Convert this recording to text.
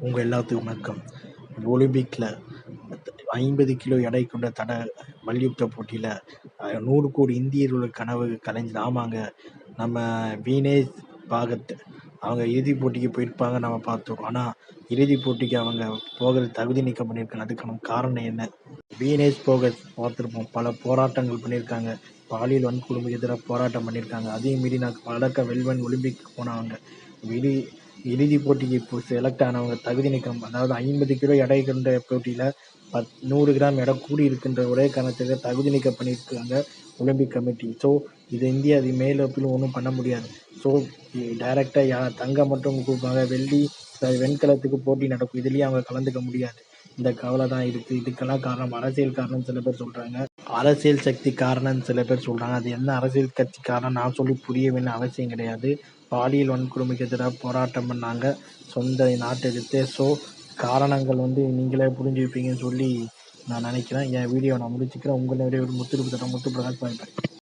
உங்கள் எல்லாத்துக்கும் வணக்கம். ஒலிம்பிக்கில் ஐம்பது கிலோ எடை கொண்ட தட மல்யுத்த போட்டியில் நூறு கோடி இந்தியர்களோட கனவு கலைஞர் ஆமாங்க நம்ம வீனேஷ் பாகத் அவங்க இறுதிப் போட்டிக்கு போயிருப்பாங்க நம்ம பார்த்தோம். ஆனால் இறுதிப் போட்டிக்கு அவங்க போகிறது தகுதி நீக்கம் பண்ணியிருக்காங்க. அதுக்கான காரணம் என்ன? வீனேஷ் போகஸ் பார்த்துருப்போம். பல போராட்டங்கள் பண்ணியிருக்காங்க. பாலியல் வன்கொடுமைக்கு எதிராக போராட்டம் பண்ணியிருக்காங்க. அதையும் மீறி நான் பதக்க வெல்வன் ஒலிம்பிக் போனவங்க. இறுதி போட்டிக்கு இப்போ செலக்ட் ஆனவங்க தகுதி நீக்கம். அதாவது ஐம்பது கிலோ எடை கொண்ட போட்டியில் பத் நூறு கிராம் எடை கூடி இருக்கின்ற ஒரே காரணத்துக்கு தகுதி நீக்கம் பண்ணியிருக்காங்க ஒலிம்பிக் கமிட்டி. ஸோ இது இந்தியா அது மேலப்பிலும் ஒன்றும் பண்ண முடியாது. ஸோ டைரெக்டாக யா தங்கம் மட்டும் கொடுப்பாங்க வெள்ளி வெண்கலத்துக்கு போட்டி நடக்கும். இதுலேயும் அவங்க கலந்துக்க முடியாது. இந்த கவலை தான் இருக்குது இதுக்கெல்லாம் காரணம் அரசியல் காரணம் சில பேர் சொல்கிறாங்க அரசியல் சக்தி காரணம்னு சில பேர் சொல்கிறாங்க அது என்ன அரசியல் கட்சி காரணம் நான் சொல்லி புரிய வேண்டிய அவசியம் கிடையாது. பாலியல் வன்கொடுமைக்கு எதிராக போராட்டம் பண்ணாங்க. சொந்த நாட்டை எதிர்த்து ஸோ காரணங்கள் வந்து நீங்களே புரிஞ்சுப்பீங்கன்னு சொல்லி நான் நினைக்கிறேன். என் வீடியோ நான் முடிச்சுக்கிறேன். உங்களுடைய முத்துருப்பு தரம் முத்து பிரகாஷ் பாய் பாய்.